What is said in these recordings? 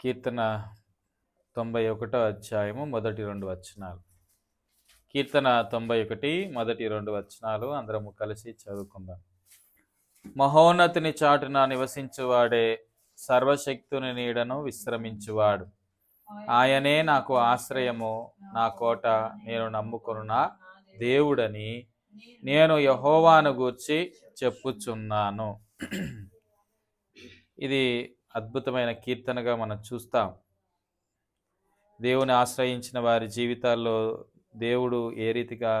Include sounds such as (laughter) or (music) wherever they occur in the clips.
కీర్తన తొంభై ఒకటో అధ్యాయము మొదటి రెండు వచనాలు. కీర్తన తొంభై ఒకటి మొదటి రెండు వచనాలు అందరము కలిసి చదువుకుందాం. మహోన్నతిని చాటున నివసించువాడే సర్వశక్తుని నీడను విశ్రమించువాడు. ఆయనే నాకు ఆశ్రయము నా కోట నేను నమ్ముకున్న దేవుడని నేను యహోవాను గూర్చి చెప్పుచున్నాను. ఇది అద్భుతమైన కీర్తనగా మనం చూస్తాం. దేవుని ఆశ్రయించిన వారి జీవితాల్లో దేవుడు ఏ రీతిగా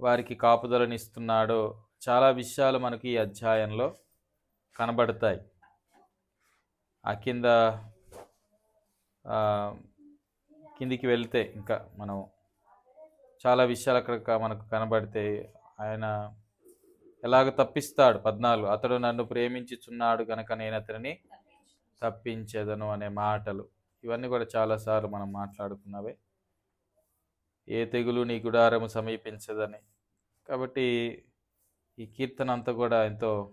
వారికి కాపుదలనిస్తున్నాడో చాలా విషయాలు మనకి ఈ అధ్యాయంలో కనబడతాయి. ఆ కింద కిందికి వెళ్తే ఇంకా మనం చాలా విషయాలు అక్కడ మనకు కనబడితే ఆయన ఎలాగ తప్పిస్తాడు? పద్నాలుగు. అతడు నన్ను ప్రేమించుచున్నాడు కనుక నేను అతనిని తప్పించేదను అనే మాటలు. ఇవన్నీ కూడా చాలాసార్లు మనం మాట్లాడుకున్నవే. ఏ తెగులు నీ గుడారము సమీపించదని. కాబట్టి ఈ కీర్తన అంతా కూడా ఎంతో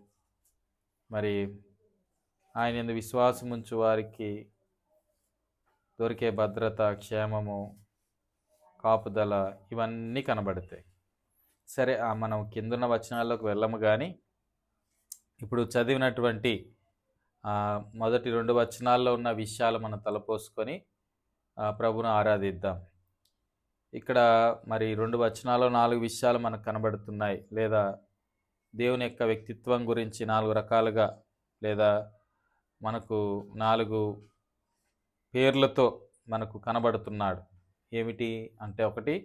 మరి ఆయన ఎందు విశ్వాసం ఉంచు వారికి దొరికే భద్రత క్షేమము కాపుదల ఇవన్నీ కనబడతాయి. సరే మనం కిందున్న వచనాల్లోకి వెళ్ళము కానీ ఇప్పుడు చదివినటువంటి మొదటి రెండు వచనాల్లో ఉన్న విషయాలు మనం తలపోసుకొని ప్రభును ఆరాధిద్దాం. ఇక్కడ మరి రెండు వచనాల్లో నాలుగు విషయాలు మనకు కనబడుతున్నాయి. లేదా దేవుని యొక్క వ్యక్తిత్వం గురించి నాలుగు రకాలుగా లేదా మనకు నాలుగు పేర్లతో మనకు కనబడుతున్నాడు. ఏమిటి అంటే ఒకటి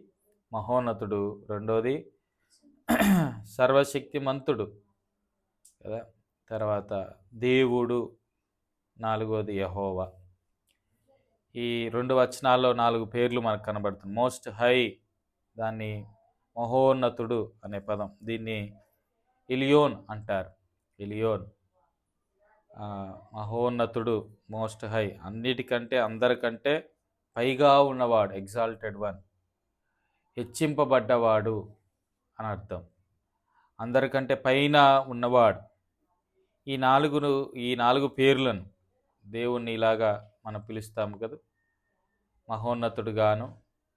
మహోన్నతుడు. రెండోది సర్వశక్తిమంతుడు. కదా? తర్వాత దేవుడు నాలుగోది యహోవా. ఈ రెండు వచనాల్లో నాలుగు పేర్లు మనకు కనబడుతుంది. మోస్ట్ హై దాన్ని మహోన్నతుడు అనే పదం. దీన్ని ఇలియోన్ అంటారు. ఇలియోన్. మహోన్నతుడు మోస్ట్ హై. అన్నిటికంటే అందరికంటే పైగా ఉన్నవాడు ఎగ్జాల్టెడ్ వన్. హెచ్చింపబడ్డవాడు అని అర్థం. అందరికంటే పైన ఉన్నవాడు. ఈ నాలుగును ఈ నాలుగు పేర్లను దేవుణ్ణి ఇలాగా మనం పిలుస్తాము కదా. మహోన్నతుడుగాను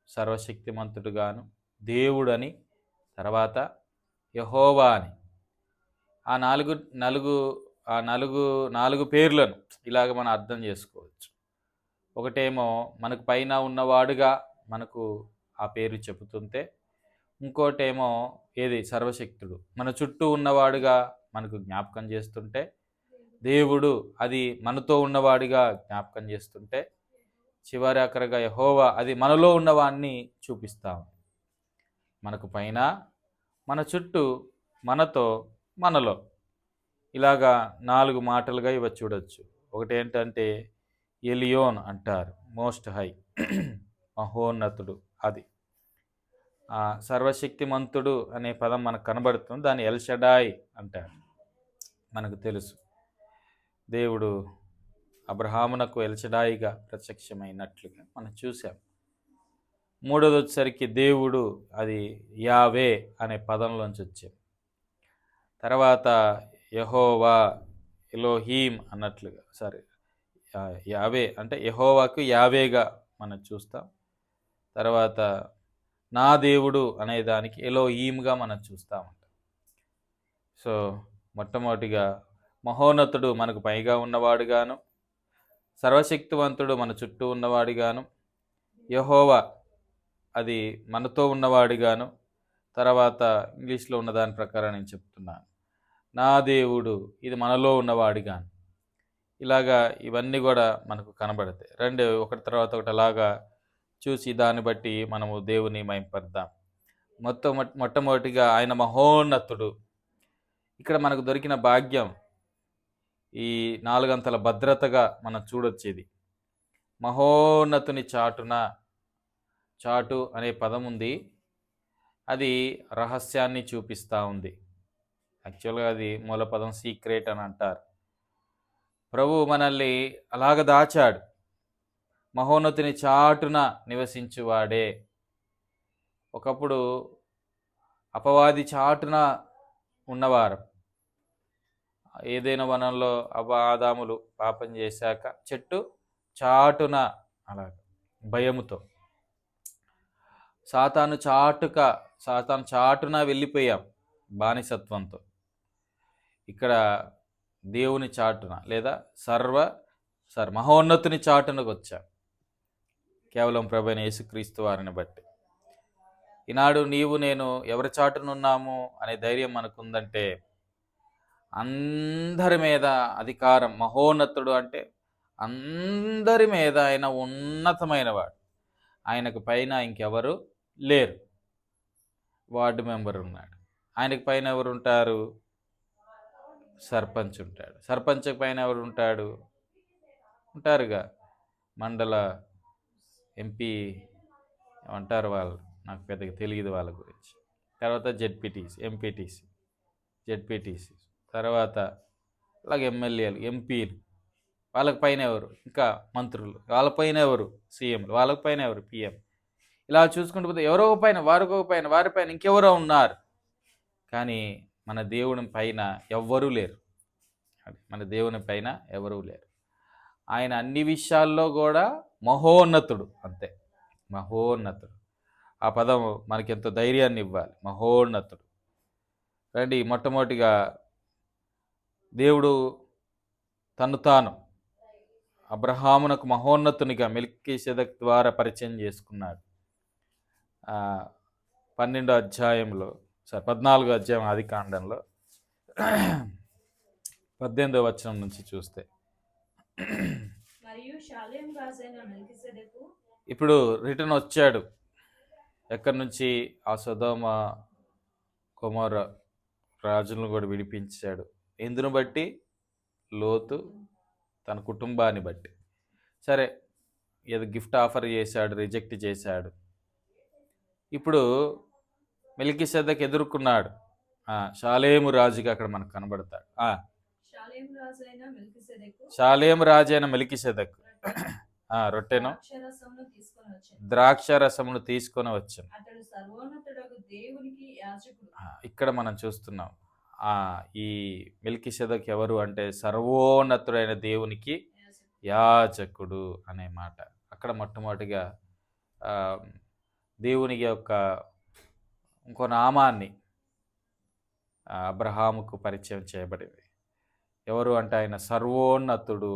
సర్వశక్తిమంతుడుగాను దేవుడని తర్వాత యహోవా అని ఆ నాలుగు నలుగు ఆ నలుగు నాలుగు పేర్లను ఇలాగ మనం అర్థం చేసుకోవచ్చు. ఒకటేమో మనకు పైన ఉన్నవాడుగా మనకు ఆ పేరు చెబుతుంటే ఇంకోటేమో ఏది? సర్వశక్తుడు. మన చుట్టూ ఉన్నవాడుగా మనకు జ్ఞాపకం చేస్తుంటే దేవుడు అది మనతో ఉన్నవాడిగా జ్ఞాపకం చేస్తుంటే చివరి అక్కరగా యహోవా అది మనలో ఉన్నవాడిని చూపిస్తాం మనకు పైన మన చుట్టూ మనతో మనలో. ఇలాగా నాలుగు మాటలుగా ఇవి చూడొచ్చు. ఒకటి ఏంటంటే ఎలియోన్ అంటారు. Most high. (clears throat) మహోన్నతుడు అది. సర్వశక్తిమంతుడు అనే పదం మనకు కనబడుతుంది. దాన్ని ఎల్షడాయ్ అంటారు. మనకు తెలుసు. దేవుడు అబ్రహామునకు ఎల్చడాయిగా ప్రత్యక్షమైనట్లుగా మనం చూసాం మూడోది వచ్చేసరికి దేవుడు అది యావే అనే పదంలోంచి వచ్చింది తర్వాత యహోవా ఎలోహీమ్ అన్నట్లుగా సారీ యా- యావే అంటే యహోవాకు యావేగా మనం చూస్తాం. తర్వాత నా దేవుడు అనే దానికి ఎలోహీమ్గా మనం చూస్తామంట. సో మొట్టమొదటిగా మహోన్నతుడు మనకు పైగా ఉన్నవాడుగాను సర్వశక్తివంతుడు మన చుట్టూ ఉన్నవాడిగాను యహోవా అది మనతో ఉన్నవాడిగాను తర్వాత ఇంగ్లీష్లో ఉన్న దాని ప్రకారం నేను చెప్తున్నాను. నా దేవుడు ఇది మనలో ఉన్నవాడిగాను. ఇలాగా ఇవన్నీ కూడా మనకు కనబడతాయి. రెండు ఒకటి తర్వాత ఒకటి అలాగా చూసి దాన్ని బట్టి మనము దేవుని మైంపడదాం మొత్తం మొట్టమొదటిగా ఆయన మహోన్నతుడు. ఇక్కడ మనకు దొరికిన భాగ్యం ఈ నాలుగంతల భద్రతగా మనం చూడొచ్చేది. మహోన్నతుని చాటున చాటు అనే పదం ఉంది. అది రహస్యాన్ని చూపిస్తూ ఉంది. యాక్చువల్గా అది మూల పదం సీక్రెట్ అని అంటారు. ప్రభు మనల్ని అలాగ దాచాడు. మహోన్నతిని చాటున నివసించువాడే. ఒకప్పుడు అపవాది చాటున ఉన్నవారు. ఏదైనా వనంలో అపాదాములు పాపం చేశాక చెట్టు చాటున అలా భయముతో. సాతాను చాటుక సాతాను చాటున వెళ్ళిపోయాం బానిసత్వంతో. ఇక్కడ దేవుని చాటున లేదా సర్వ సర్ మహోన్నతుని చాటునకు వచ్చాం కేవలం ప్రభైన యేసుక్రీస్తు వారిని బట్టి. ఈనాడు నీవు నేను ఎవరి చాటునున్నాము అనే ధైర్యం మనకుందంటే అందరి మీద అధికారం మహోన్నతుడు అంటే అందరి మీద ఆయన ఉన్నతమైన వాడు. ఆయనకు పైన ఇంకెవరు లేరు. వార్డు మెంబర్ ఉన్నాడు. ఆయనకు పైన ఎవరు ఉంటారు? సర్పంచ్ ఉంటాడు. సర్పంచ్ పైన ఎవరు ఉంటాడు? ఉంటారుగా మండల ఎంపీ అంటారు వాళ్ళు? నాకు పెద్దగా తెలియదు వాళ్ళ గురించి. తర్వాత జెడ్పీటీసీ ఎంపీటీసీ జెడ్పీటీసీ. తర్వాత అలాగే ఎమ్మెల్యేలు ఎంపీలు. వాళ్ళకి పైన ఎవరు? ఇంకా మంత్రులు. వాళ్ళ పైన ఎవరు? సీఎంలు. వాళ్ళకి పైన ఎవరు? పిఎం. ఇలా చూసుకుంటూ పోతే ఎవరో ఒక పైన వారికి ఒక పైన వారి పైన ఇంకెవరో ఉన్నారు. కానీ మన దేవుని పైన ఎవ్వరూ లేరు. అది మన దేవుని పైన ఎవరూ లేరు. ఆయన అన్ని విషయాల్లో కూడా మహోన్నతుడు అంతే. మహోన్నతుడు. ఆ పదం మనకెంతో ధైర్యాన్ని ఇవ్వాలి. మహోన్నతుడు. రండి మొట్టమొదటిగా దేవుడు తను తాను అబ్రహామునకు మహోన్నతునిగా మెల్కీసెదక్ ద్వారా పరిచయం చేసుకున్నాడు. పన్నెండో అధ్యాయంలో సారీ పద్నాలుగో అధ్యాయం ఆది కాండంలో పద్దెనిమిదో వచనం నుంచి చూస్తే మరియు షాలేం రాజైన ఇప్పుడు రిటర్న్ వచ్చాడు. ఎక్కడి నుంచి? ఆ సుధోమ కుమార రాజులను కూడా విడిపించాడు. ఎందును బట్టి? లోతు తన కుటుంబాన్ని బట్టి. సరే ఏదో గిఫ్ట్ ఆఫర్ చేశాడు రిజెక్ట్ చేశాడు. ఇప్పుడు మెలికి సెద్దకు ఎదుర్కొన్నాడు షాలేము రాజుగా అక్కడ మనకు కనబడతాడు. షాలేం రాజైన మెల్కిసెదెకు రొట్టెను? ద్రాక్ష రసమును తీసుకొని వచ్చాను. ఇక్కడ మనం చూస్తున్నాం. ఆ ఈ మిల్కి సెదక్ ఎవరు అంటే సర్వోన్నతుడైన దేవునికి యాజకుడు. యాజకుడు అనే మాట. అక్కడ మొట్టమొదటిగా ఆ, దేవుని యొక్క ఇంకో నామాన్ని అబ్రహాముకు పరిచయం చేయబడింది. ఎవరు అంటే ఆయన సర్వోన్నతుడు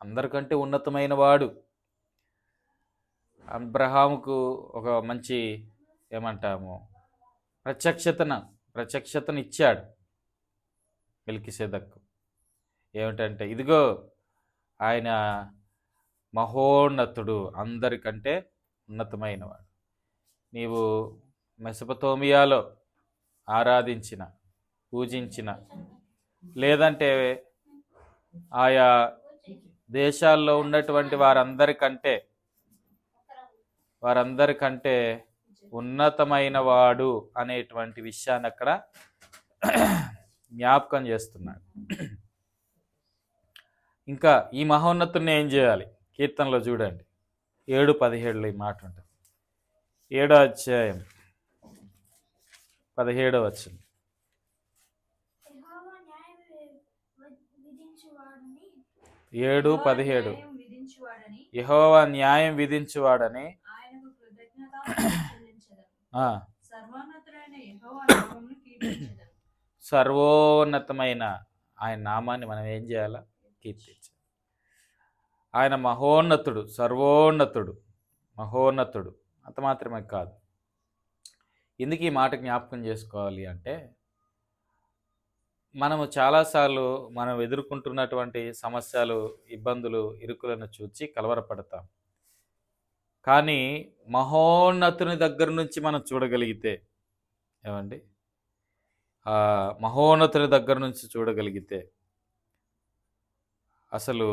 అందరికంటే ఉన్నతమైన వాడు. అబ్రహాముకు ఒక మంచి ఏమంటాము ప్రత్యక్షతన ప్రత్యక్షతను ఇచ్చాడు మిల్కిసెదక్కు ఏమిటంటే ఇదిగో ఆయన మహోన్నతుడు అందరికంటే ఉన్నతమైనవాడు. నీవు మెసపతోమియాలో ఆరాధించిన పూజించిన లేదంటే ఆయా దేశాల్లో ఉన్నటువంటి వారందరికంటే వారందరికంటే ఉన్నతమైన వాడు అనేటువంటి విషయాన్ని అక్కడ జ్ఞాపకం చేస్తున్నాడు. ఇంకా ఈ మహోన్నతుని ఏం చేయాలి? కీర్తనలో చూడండి. ఏడు పదిహేడులో ఈ మాట ఉంటుంది. ఏడో అధ్యాయం. పదిహేడో వచ్చింది యెహోవా న్యాయం వి- విధించువాడని ఏడు పదిహేడు. యెహోవా న్యాయం విధించువాడని (clears throat) సర్వోన్నతమైన ఆయన నామాన్ని మనం ఏం చేయాలా? కీర్తించాలి. ఆయన మహోన్నతుడు సర్వోన్నతుడు మహోన్నతుడు. అంత మాత్రమే కాదు. ఎందుకు ఈ మాట జ్ఞాపకం చేసుకోవాలి అంటే మనము చాలాసార్లు మనం ఎదుర్కొంటున్నటువంటి సమస్యలు ఇబ్బందులు ఇరుకులను చూచి కలవరపడతాం. కానీ మహోన్నతుని దగ్గర నుంచి మనం చూడగలిగితే ఏమండి? మహోన్నతుని దగ్గర నుంచి చూడగలిగితే అసలు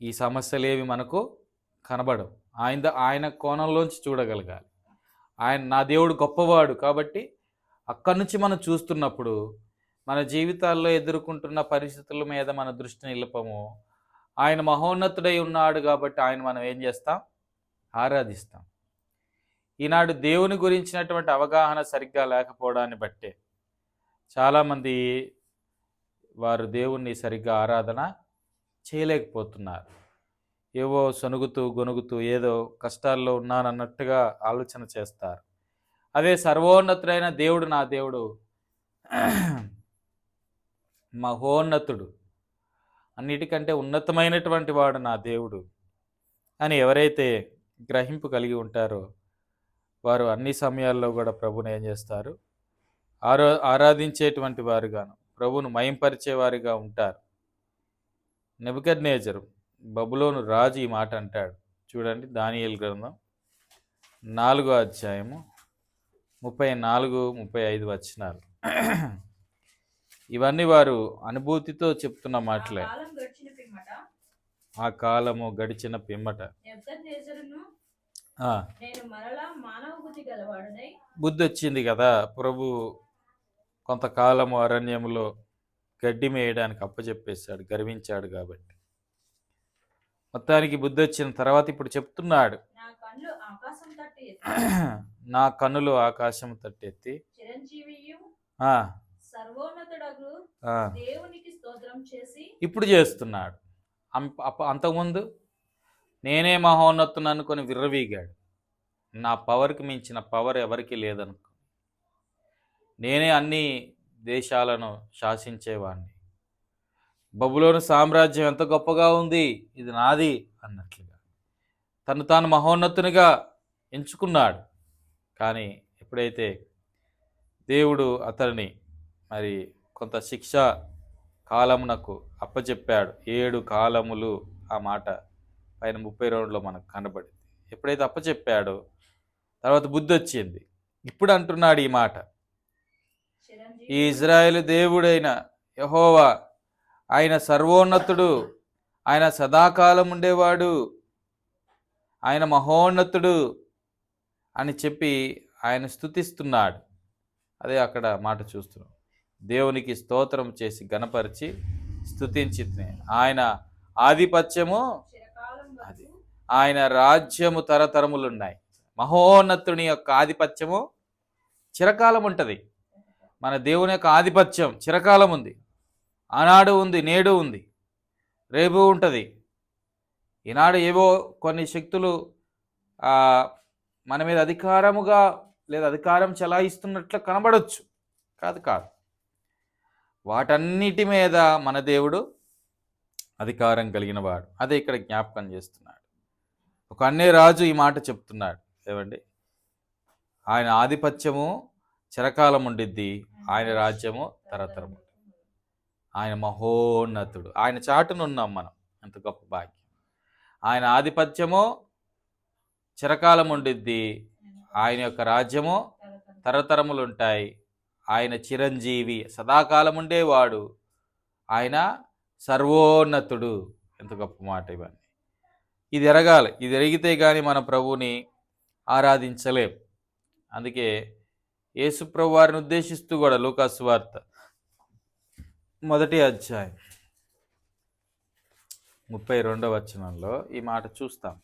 ఈ సమస్యలేవి మనకు కనబడవు. ఆయన ఆయన కోణంలోంచి చూడగలగాలి. ఆయన నా దేవుడు గొప్పవాడు కాబట్టి అక్కడి నుంచి మనం చూస్తున్నప్పుడు మన జీవితాల్లో ఎదుర్కొంటున్న పరిస్థితుల మీద మన దృష్టి నిలపము. ఆయన మహోన్నతుడై ఉన్నాడు కాబట్టి ఆయన మనం ఏం చేస్తాం? ఆరాధిస్తాం. ఈనాడు దేవుని గురించినటువంటి అవగాహన సరిగ్గా లేకపోవడాన్ని బట్టే చాలామంది వారు దేవుణ్ణి సరిగ్గా ఆరాధన చేయలేకపోతున్నారు. ఏవో సొనుగుతూ గొనుగుతూ ఏదో కష్టాల్లో ఉన్నానన్నట్టుగా ఆలోచన చేస్తారు. అదే సర్వోన్నతుడైన దేవుడు నా దేవుడు. మహోన్నతుడు. అన్నిటికంటే ఉన్నతమైనటువంటి వాడు నా దేవుడు. అని ఎవరైతే గ్రహింపు కలిగి ఉంటారో వారు అన్ని సమయాల్లో కూడా ప్రభుని ఏం చేస్తారు? ఆరో ఆరాధించేటువంటి వారుగాను ప్రభును మయంపరిచేవారిగా ఉంటారు. నెబుకద్నేజరు బబులోను రాజు ఈ మాట అంటాడు. చూడండి దానియల్ గ్రంథం నాలుగో అధ్యాయము ముప్పై నాలుగు ముప్పై ఐదు వచ్చినారు ఇవన్నీ వారు అనుభూతితో చెప్తున్న మాటలే. కాలం గడిచిన పిమ్మట. ఆ కాలము గడిచిన పిమ్మట. బుద్ధి వచ్చింది కదా ప్రభు కొంతకాలము అరణ్యములో గడ్డి మేయడానికి అప్పచెప్పేశాడు గర్వించాడు కాబట్టి. మొత్తానికి బుద్ధి వచ్చిన తర్వాత ఇప్పుడు చెప్తున్నాడు. నా (clears throat) కన్నులు ఆకాశం తట్టెత్తి ఆ, సర్వోన్నతుడగు ఆ, దేవునికి స్తోత్రం చేసి ఇప్పుడు చేస్తున్నాడు. అంతకుముందు నేనే మహోన్నతుని అనుకొని విర్రవీగాడు. నా పవర్కి మించిన పవర్ ఎవరికి లేదనుకో. నేనే అన్ని దేశాలను శాసించేవాడిని బబులోని సామ్రాజ్యం ఎంత గొప్పగా ఉంది ఇది నాది అన్నట్లుగా. తను తాను మహోన్నతునిగా ఎంచుకున్నాడు. కానీ ఎప్పుడైతే దేవుడు అతన్ని మరి కొంత శిక్ష కాలమునకు అప్పచెప్పాడు ఏడు కాలములు ఆ మాట పైన ముప్పై రెండులో మనకు కనబడింది. ఎప్పుడైతే అప్పచెప్పాడో తర్వాత బుద్ధి వచ్చింది. ఇప్పుడు అంటున్నాడు ఈ మాట. ఈ ఇజ్రాయేల్ దేవుడైన యహోవా ఆయన సర్వోన్నతుడు ఆయన సదాకాలం ఉండేవాడు ఆయన మహోన్నతుడు అని చెప్పి ఆయన స్తుతిస్తున్నాడు అదే అక్కడ మాట చూస్తున్నాం. దేవునికి స్తోత్రం చేసి గణపరిచి స్థుతించి ఆయన ఆధిపత్యము అది. ఆయన రాజ్యము తరతరములున్నాయి. మహోన్నతుని యొక్క ఆధిపత్యము చిరకాలం ఉంటుంది. మన దేవుని యొక్క ఆధిపత్యం చిరకాలం ఉంది. ఆనాడు ఉంది నేడు ఉంది రేపు ఉంటుంది. ఈనాడు ఏవో కొన్ని శక్తులు మన మీద అధికారముగా లేదా అధికారం చెలాయిస్తున్నట్లు కనబడవచ్చు కాదు కాదు. వాటన్నిటి మీద మన దేవుడు అధికారం కలిగిన వాడు. అదే ఇక్కడ జ్ఞాపకం చేస్తున్నాడు. ఒక అన్నే రాజు ఈ మాట చెప్తున్నాడు. ఏమండి? ఆయన ఆధిపత్యము చిరకాలం ఉండిద్ది. ఆయన రాజ్యము తరతరము. ఆయన మహోన్నతుడు. ఆయన చాటును ఉన్నాం మనం. ఎంత గొప్ప భాగ్యం. ఆయన ఆధిపత్యము చిరకాలం ఉండిద్ది. ఆయన యొక్క రాజ్యము తరతరములు ఉంటాయి. ఆయన చిరంజీవి సదాకాలం ఉండేవాడు. ఆయన సర్వోన్నతుడు. ఎంత గొప్ప మాట ఇవన్నీ. ఇది ఎరగాలి. ఇది ఎరిగితే కానీ మన ప్రభువుని ఆరాధించలేం. అందుకే యేసు ప్రభు వారిని ఉద్దేశిస్తూ కూడా లూకాసు వార్త మొదటి అధ్యాయం ముప్పై రెండవ వచనంలో ఈ మాట చూస్తాం.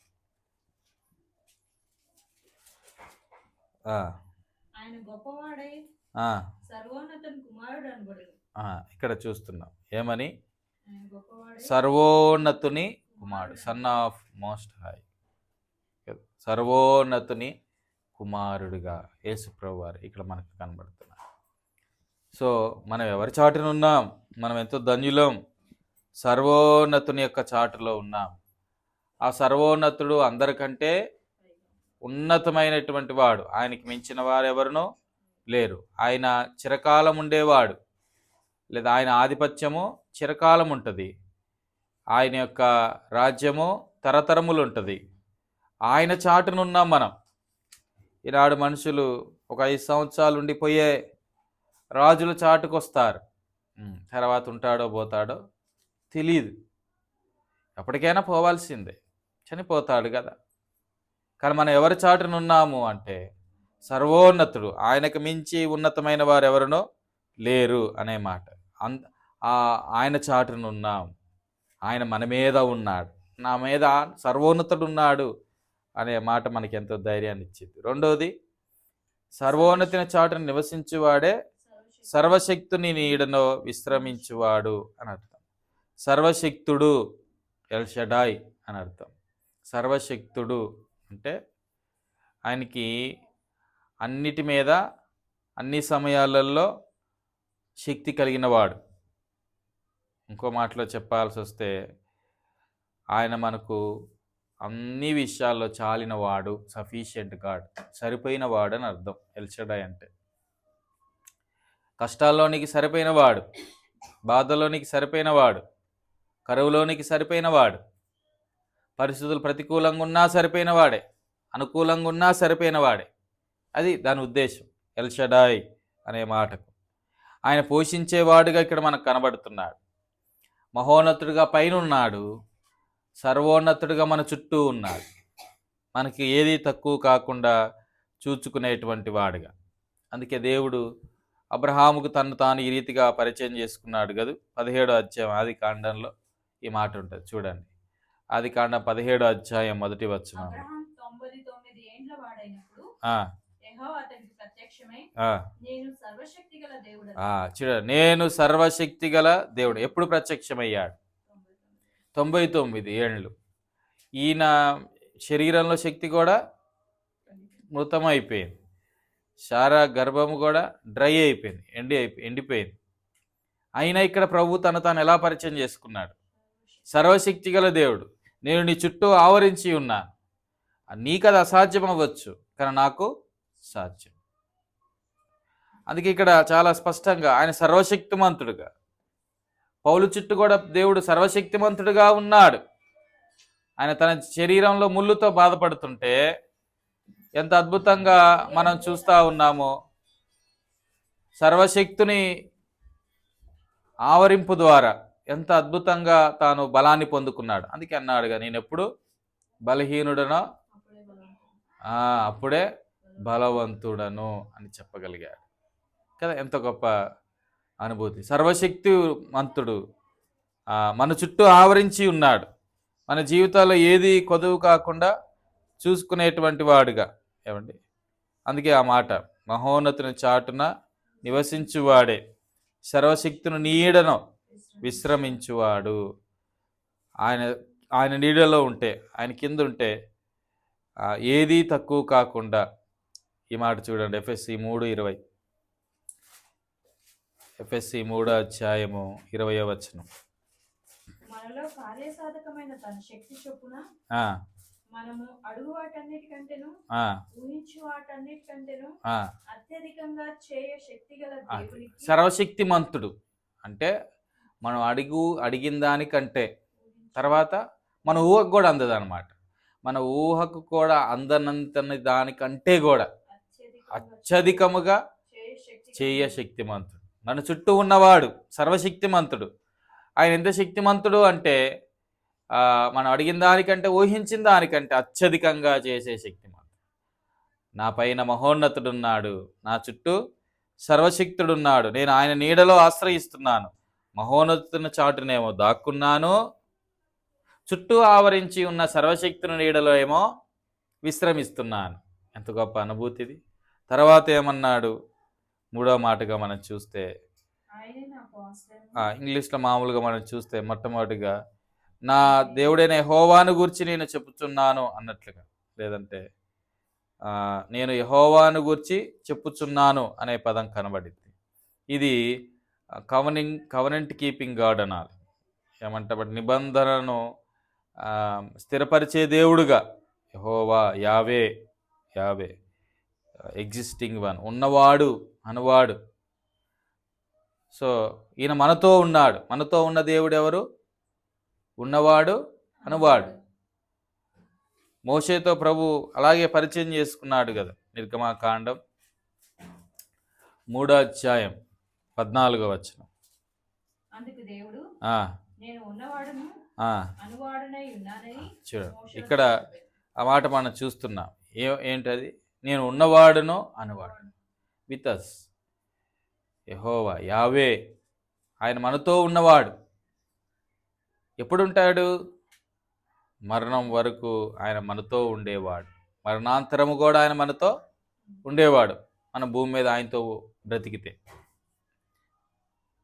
ఆయన గొప్పవాడై ఇక్కడ చూస్తున్నాం. ఏమని? సర్వోన్నతుని కుమారుడు సన్ ఆఫ్ మోస్ట్ హై సర్వోన్నతుని కుమారుడుగా యేసుప్రభు వారు ఇక్కడ మనకు కనబడుతున్నారు. సో మనం ఎవరి చాటున ఉన్నాం? మనం ఎంతో ధన్యులం. సర్వోన్నతుని యొక్క చాటులో ఉన్నాం. ఆ సర్వోన్నతుడు అందరికంటే ఉన్నతమైనటువంటి వాడు. ఆయనకి మించిన వారు ఎవరునో లేరు. ఆయన చిరకాలం ఉండేవాడు. లేదా ఆయన ఆధిపత్యము చిరకాలం ఉంటుంది. ఆయన యొక్క రాజ్యము తరతరములు ఉంటుంది. ఆయన చాటునున్నాం మనం. ఈనాడు మనుషులు ఒక ఐదు సంవత్సరాలు ఉండిపోయే రాజుల చాటుకొస్తారు. తర్వాత ఉంటాడో పోతాడో తెలియదు ఎప్పటికైనా పోవాల్సిందే. చనిపోతాడు కదా. కానీ మనం ఎవరి చాటునున్నాము అంటే సర్వోన్నతుడు. ఆయనకు మించి ఉన్నతమైన వారు ఎవరనో లేరు అనే మాట. అన్ ఆ- ఆయన చాటునున్నాం ఆయన మన మీద ఉన్నాడు. నా మీద సర్వోన్నతుడు ఉన్నాడు అనే మాట మనకి ఎంతో ధైర్యాన్ని ఇచ్చింది రెండవది సర్వోన్నతిన చాటును నివసించువాడే సర్వశక్తుని నీడనో విశ్రమించువాడు అని అర్థం. సర్వశక్తుడు ఎల్షడాయ్ అని అర్థం. సర్వశక్తుడు అంటే ఆయనకి అన్నిటి మీద అన్ని సమయాలలో శక్తి కలిగినవాడు ఇంకో మాటలో చెప్పాల్సి వస్తే ఆయన మనకు అన్ని విషయాల్లో చాలినవాడు సఫీషియంట్ సఫిషియెంట్ గాడ్ సరిపోయిన వాడు అని అర్థం. ఎల్షడాయ్ అంటే. కష్టాల్లోనికి సరిపోయిన వాడు బాధలోనికి సరిపోయిన వాడు కరువులోనికి సరిపోయిన వాడు పరిస్థితులు ప్రతికూలంగా ఉన్నా సరిపోయిన వాడే అనుకూలంగా ఉన్నా సరిపోయిన వాడే. అది దాని ఉద్దేశం. ఎల్షడాయ్ అనే మాటకు. ఆయన పోషించేవాడుగా ఇక్కడ మనకు కనబడుతున్నాడు. మహోన్నతుడిగా పైన ఉన్నాడు సర్వోన్నతుడిగా మన చుట్టూ ఉన్నాడు. మనకి ఏది తక్కువ కాకుండా చూచుకునేటువంటి వాడుగా. అందుకే దేవుడు అబ్రహాముకు తను తాను ఈ రీతిగా పరిచయం చేసుకున్నాడు కదా? పదిహేడో అధ్యాయం ఆది కాండంలో ఈ మాట ఉంటుంది. చూడండి. ఆది కాండం పదిహేడో అధ్యాయం మొదటి వచ్చిన ఆ, నేను సర్వశక్తి గల దేవుడు ఆ, చూడండి నేను సర్వశక్తి గల దేవుడు. ఎప్పుడు ప్రత్యక్షమయ్యాడు? తొంభై తొమ్మిది ఏళ్ళు. ఈయన శరీరంలో శక్తి కూడా మృతమైపోయింది. శారా గర్భము కూడా డ్రై అయిపోయింది ఎండి అయిపోయి ఎండిపోయింది. అయినా ఇక్కడ ప్రభు తను తాను ఎలా పరిచయం చేసుకున్నాడు? సర్వశక్తి గల దేవుడు. నేను నీ చుట్టూ ఆవరించి ఉన్నాను. నీకు అది అసాధ్యం అవ్వచ్చు కానీ నాకు సాధ్యం. అందుకే ఇక్కడ చాలా స్పష్టంగా ఆయన సర్వశక్తిమంతుడుగా. పౌలు చుట్టూ కూడా దేవుడు సర్వశక్తిమంతుడుగా ఉన్నాడు. ఆయన తన శరీరంలో ముళ్ళుతో బాధపడుతుంటే ఎంత అద్భుతంగా మనం చూస్తూ ఉన్నామో. సర్వశక్తిని ఆవరింపు ద్వారా ఎంత అద్భుతంగా తాను బలాన్ని పొందుకున్నాడు. అందుకే అన్నాడుగా నేను ఎప్పుడు బలహీనుడనో అప్పుడే బలవంతుడను అని చెప్పగలిగాడు. కదా ఎంత గొప్ప అనుభూతి. సర్వశక్తి మంతుడు మన చుట్టూ ఆవరించి ఉన్నాడు. మన జీవితాల్లో ఏది కొదువు కాకుండా చూసుకునేటువంటి వాడుగా. ఏమండి? అందుకే ఆ మాట మహోన్నతుని చాటున నివసించువాడే. సర్వశక్తిని నీడను విశ్రమించువాడు. ఆయన ఆయన నీడలో ఉంటే ఆయన కింద ఉంటే ఏదీ తక్కువ కాకుండా ఈ మాట చూడండి ఎఫ్ఎస్సి మూడు ఇరవై. ఎఫ్ఎస్సి మూడో అధ్యాయము ఇరవయో వచనం. మనలో కార్యసాధకమైన తన శక్తి చొప్పున ఆ, మనము అడుగు వాటన్నిటికంటేను ఆ, ఊహించు వాటన్నిటికంటేను ఆ. అత్యధికంగా చేయ శక్తి గల అది. దేవునికి సర్వశక్తిమంతుడు. అంటే మనం అడుగు అడిగిన దానికంటే తర్వాత మన ఊహకు కూడా అందదు అనమాట మన ఊహకు కూడా అందనంత దానికంటే కూడా అత్యధికముగా చేయ శక్తిమంతుడు. మన చుట్టూ ఉన్నవాడు సర్వశక్తిమంతుడు. ఆయన ఎంత శక్తిమంతుడు అంటే మనం అడిగిన దానికంటే ఊహించిన దానికంటే అత్యధికంగా చేసే శక్తిమంతుడు. నా పైన మహోన్నతుడున్నాడు నా చుట్టూ సర్వశక్తుడున్నాడు. నేను ఆయన నీడలో ఆశ్రయిస్తున్నాను. మహోన్నతుని చాటునేమో దాక్కున్నాను. చుట్టూ ఆవరించి ఉన్న సర్వశక్తుని నీడలో ఏమో విశ్రమిస్తున్నాను. ఎంత గొప్ప అనుభూతిది తర్వాత ఏమన్నాడు? మూడో మాటగా మనం చూస్తే ఇంగ్లీష్లో మామూలుగా మనం చూస్తే మొట్టమొదటిగా నా దేవుడైన యెహోవాను గురించి నేను చెప్పుచున్నాను అన్నట్లుగా. లేదంటే ఆ, నేను యెహోవాను గురించి చెప్పుచున్నాను అనే పదం కనబడింది. ఇది కవనింగ్ కవనెంట్ కీపింగ్ గాడ్ అనాలి. ఏమంటే నిబంధనను స్థిరపరిచే దేవుడుగా యెహోవా యావే యావే. ఎగ్జిస్టింగ్ వన్ ఉన్నవాడు అనువాడు. సో ఈయన మనతో ఉన్నాడు. మనతో ఉన్న దేవుడు ఎవరు ఉన్నవాడు అనువాడు. మోషేతో ప్రభు అలాగే పరిచయం చేసుకున్నాడు కదా నిర్గమాకాండం. మూడో అధ్యాయం పద్నాలుగో ఉన్నానని చూడండి ఇక్కడ. ఆ మాట మనం చూస్తున్నాం. ఏ ఏంటది? నేను ఉన్నవాడును అనువాడు. విత్ అస్ యహోవా యావే ఆయన మనతో ఉన్నవాడు. ఎప్పుడుంటాడు? మరణం వరకు ఆయన మనతో ఉండేవాడు. మరణాంతరము కూడా ఆయన మనతో ఉండేవాడు. మన భూమి మీద ఆయనతో బ్రతికితే.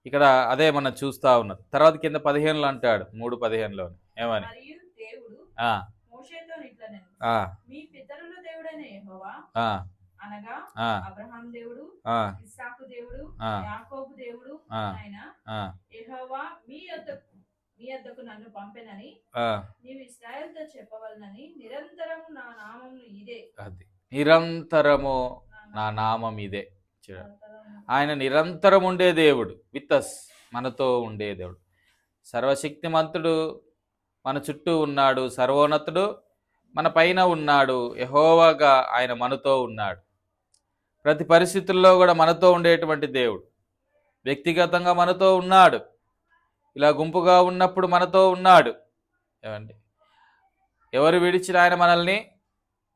ఇక్కడ అదే మనం చూస్తా ఉన్నది తర్వాత కింద పదిహేనులో అంటాడు మూడు పదిహేనులో ఏమని? మోషేతో మీ పితరుల దేవుడైన యెహోవా. ఆ, అనగా అబ్రహాం దేవుడు ఇస్సాకు దేవుడు. యాకోబు దేవుడు. ఆయన యెహోవా మీ మీ యొద్దకు నన్ను పంపెనని. నీవు ఇస్రాయేల్తో చెప్పవలనని నిరంతరము నా నామమును ఇదే. అది. నిరంతరము నా నామం ఇదే. ఆయన నిరంతరం ఉండే దేవుడు. విత్ అస్ మనతో ఉండే దేవుడు. సర్వశక్తిమంతుడు మన చుట్టూ ఉన్నాడు సర్వోన్నతుడు మన పైన ఉన్నాడు యహోవాగా ఆయన మనతో ఉన్నాడు. ప్రతి పరిస్థితుల్లో కూడా మనతో ఉండేటువంటి దేవుడు. వ్యక్తిగతంగా మనతో ఉన్నాడు. ఇలా గుంపుగా ఉన్నప్పుడు మనతో ఉన్నాడు. ఏమండి? ఎవరు విడిచిన ఆయన మనల్ని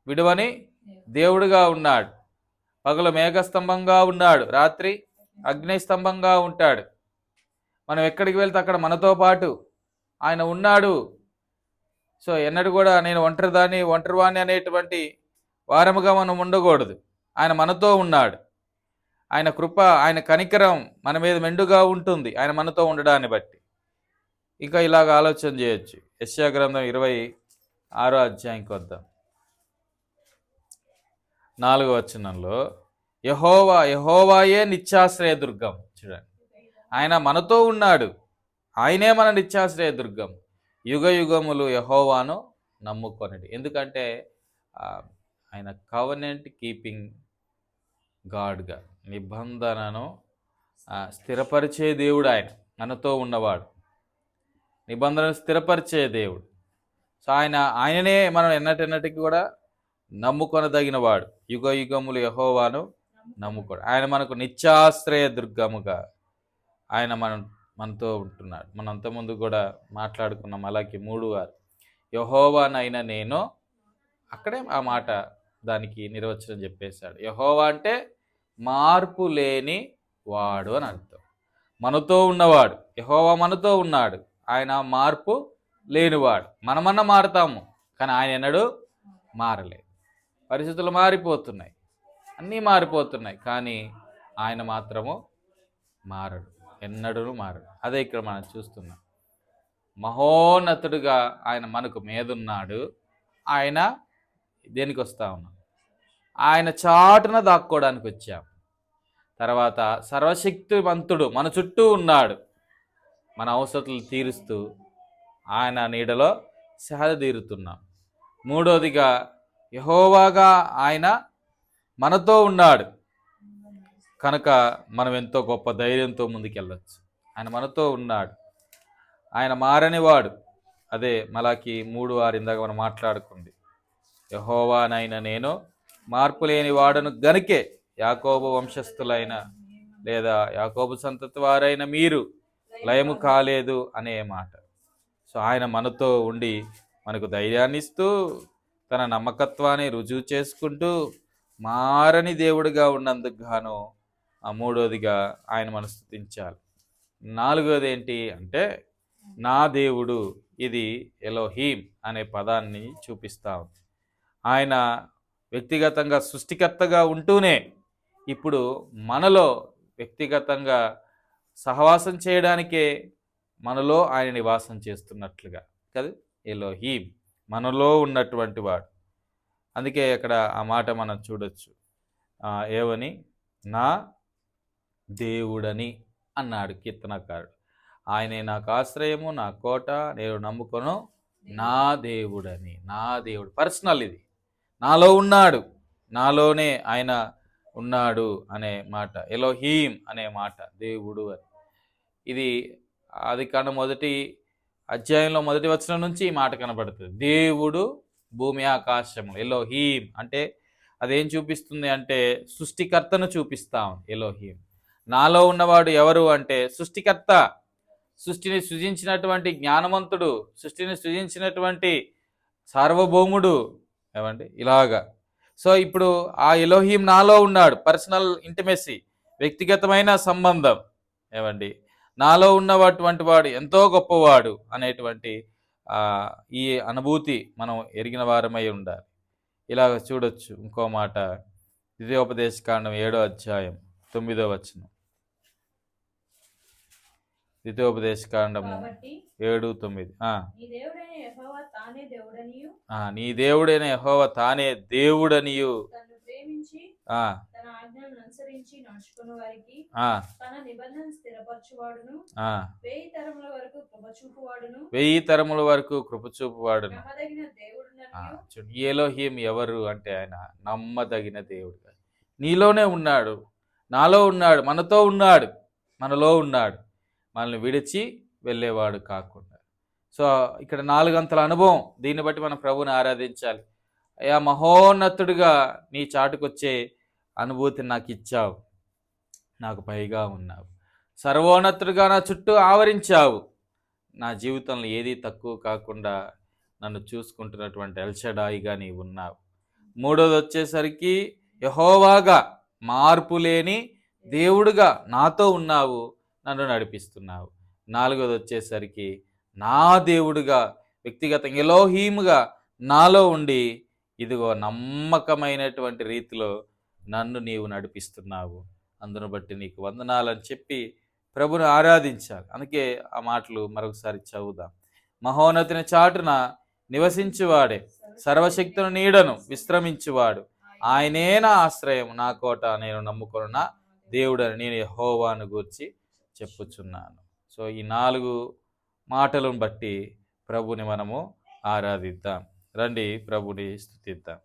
విడువని దేవుడుగా ఉన్నాడు. పగలు మేఘస్తంభంగా ఉన్నాడు. రాత్రి అగ్నిస్తంభంగా ఉంటాడు. మనం ఎక్కడికి వెళ్తే అక్కడ మనతో పాటు ఆయన ఉన్నాడు. సో ఎన్నడూ కూడా నేను ఒంటరిదాన్ని ఒంటరివాణి అనేటువంటి వారముగా మనం ఉండకూడదు. ఆయన మనతో ఉన్నాడు. ఆయన కృప ఆయన కనికరం మన మీద మెండుగా ఉంటుంది. ఆయన మనతో ఉండడాన్ని బట్టి. ఇంకా ఇలాగ ఆలోచన చేయొచ్చు. యశ్యా గ్రంథం ఇరవై ఆరో అధ్యాయంకి వద్దాం. నాలుగో వచనంలో యహోవా యహోవాయే నిత్యాశ్రయ దుర్గం. చూడండి. ఆయన మనతో ఉన్నాడు. ఆయనే మన నిత్యాశ్రయ దుర్గం. యుగ యుగములు యహోవాను నమ్ముకొనడి. ఎందుకంటే ఆయన కవనెంట్ కీపింగ్ గాడ్గా నిబంధనను స్థిరపరిచే దేవుడు ఆయన మనతో ఉన్నవాడు. నిబంధనను స్థిరపరిచే దేవుడు. సో ఆయన ఆయననే మనం ఎన్నటెన్నటికి కూడా నమ్ముకొనదగిన వాడు యుగ యుగములు యహోవాను నమ్ముకోడు ఆయన మనకు నిత్యాశ్రయ దుర్గముగా ఆయన మనం మనతో ఉంటున్నాడు. మనం అంతకుముందు కూడా మాట్లాడుకున్నాం. అలాగే మూడు వారు. యహోవానైనా నేను అక్కడే ఆ మాట దానికి నిర్వచనం చెప్పేశాడు. యహోవా అంటే మార్పు లేని వాడు అని అర్థం. మనతో ఉన్నవాడు. యహోవా మనతో ఉన్నాడు. ఆయన మార్పు లేనివాడు. మనమన్నా మారుతాము కానీ ఆయన ఎన్నడు మారలేదు. పరిస్థితులు మారిపోతున్నాయి. అన్నీ మారిపోతున్నాయి కానీ ఆయన మాత్రము మారడు. ఎన్నడూ మారడు అదే ఇక్కడ మనం చూస్తున్నాం. మహోన్నతుడుగా ఆయన మనకు మీదున్నాడు. ఆయన దేనికి వస్తా ఉన్నాం ఆయన చాటున దాక్కోవడానికి వచ్చాం. తర్వాత సర్వశక్తివంతుడు మన చుట్టూ ఉన్నాడు. మన అవసరతలు తీరుస్తూ ఆయన నీడలో సహజ తీరుతున్నాం. మూడోదిగా యహోవాగా ఆయన మనతో ఉన్నాడు. కనుక మనం ఎంతో గొప్ప ధైర్యంతో ముందుకెళ్ళచ్చు. ఆయన మనతో ఉన్నాడు. ఆయన మారనివాడు. అదే మలాకి మూడు ఆరు ఇందాక మనం మాట్లాడుకుంది. యహోవానైన నేను మార్పు లేని వాడను గనుకే యాకోబు వంశస్థులైన లేదా యాకోబు సంతతి వారైన మీరు లయము కాలేదు అనే మాట. సో ఆయన మనతో ఉండి మనకు ధైర్యాన్ని ఇస్తూ తన నమ్మకత్వాన్ని రుజువు చేసుకుంటూ మారని దేవుడిగా ఉన్నందుకు గాను మూడోదిగా ఆయన మనం స్థుతించాలి నాలుగోది ఏంటి అంటే నా దేవుడు ఇది ఎలోహీమ్ అనే పదాన్ని చూపిస్తా ఉంది. ఆయన వ్యక్తిగతంగా సృష్టికర్తగా ఉంటూనే ఇప్పుడు మనలో వ్యక్తిగతంగా సహవాసం చేయడానికే మనలో ఆయన నివాసం చేస్తున్నట్లుగా కదా? ఎలోహీమ్ మనలో ఉన్నటువంటి వాడు. అందుకే అక్కడ ఆ మాట మనం చూడొచ్చు. ఏవని? నా దేవుడని అన్నాడు కీర్తనకారుడు. ఆయనే నాకు ఆశ్రయము నా కోట నేను నమ్ముకొను నా దేవుడని నా దేవుడు. పర్సనల్ ఇది. నాలో ఉన్నాడు. నాలోనే ఆయన ఉన్నాడు అనే మాట. ఎలోహీం అనే మాట. దేవుడు అని. ఇది అది కన్నా మొదటి అధ్యాయంలో మొదటి వచనం నుంచి ఈ మాట కనబడుతుంది. దేవుడు భూమి ఆకాశములు ఎలోహీం అంటే అదేం చూపిస్తుంది అంటే సృష్టికర్తను చూపిస్తాం ఎలోహీం. నాలో ఉన్నవాడు ఎవరు అంటే సృష్టికర్త. సృష్టిని సృజించినటువంటి జ్ఞానవంతుడు సృష్టిని సృజించినటువంటి సార్వభౌముడు ఏమండి? ఇలాగా. సో ఇప్పుడు ఆ ఎలోహీం నాలో ఉన్నాడు పర్సనల్ ఇంటిమెసీ వ్యక్తిగతమైన సంబంధం ఏమండి? నాలో ఉన్నటువంటి వాడు ఎంతో గొప్పవాడు అనేటువంటి ఈ అనుభూతి మనం ఎరిగిన వారమై ఉండాలి. ఇలాగ చూడొచ్చు ఇంకో మాట. ద్వితీయోపదేశకాండం ఏడో అధ్యాయం తొమ్మిదో వచనం. ద్వితీయోపదేశ కాండము కాబట్టి ఏడు తొమ్మిది. నీ దేవుడైన యెహోవా తానే దేవుడనియు. వెయ్యి తరముల వరకు కృపచూపువాడును. ఏలోహీం ఎవరు అంటే ఆయన నమ్మదగిన దేవుడు నీలోనే ఉన్నాడు నాలో ఉన్నాడు మనతో ఉన్నాడు మనలో ఉన్నాడు. మనల్ని విడిచి వెళ్ళేవాడు కాకుండా. సో ఇక్కడ నాలుగంతల అనుభవం దీన్ని బట్టి మనం ప్రభుని ఆరాధించాలి. అయ్యా మహోన్నతుడిగా నీ చాటుకొచ్చే అనుభూతిని నాకు ఇచ్చావు నాకు పైగా ఉన్నావు. సర్వోన్నతుడిగా నా చుట్టూ ఆవరించావు. నా జీవితంలో ఏదీ తక్కువ కాకుండా నన్ను చూసుకుంటున్నటువంటి ఎల్షడాయిగా నీవు ఉన్నావు. మూడోది వచ్చేసరికి యహోవాగా మార్పు లేని దేవుడుగా నాతో ఉన్నావు. నన్ను నడిపిస్తున్నావు. నాలుగోది వచ్చేసరికి నా దేవుడుగా వ్యక్తిగతంగా ఎలోహీముగా నాలో ఉండి ఇదిగో నమ్మకమైనటువంటి రీతిలో నన్ను నీవు నడిపిస్తున్నావు. అందును బట్టి నీకు వందనాలని చెప్పి ప్రభుని ఆరాధించాలి. అందుకే ఆ మాటలు మరొకసారి చదువుదాం. మహోన్నతిని చాటున నివసించువాడే సర్వశక్తుని నీడను విశ్రమించువాడు. ఆయనే నా ఆశ్రయం నా కోట నేను నమ్ముకున్న దేవుడని నేను హోవాను గూర్చి చెప్పుచున్నాను. సో ఈ నాలుగు మాటలను బట్టి ప్రభుని మనము ఆరాధిద్దాం. రండి ప్రభుని స్థుతిద్దాం.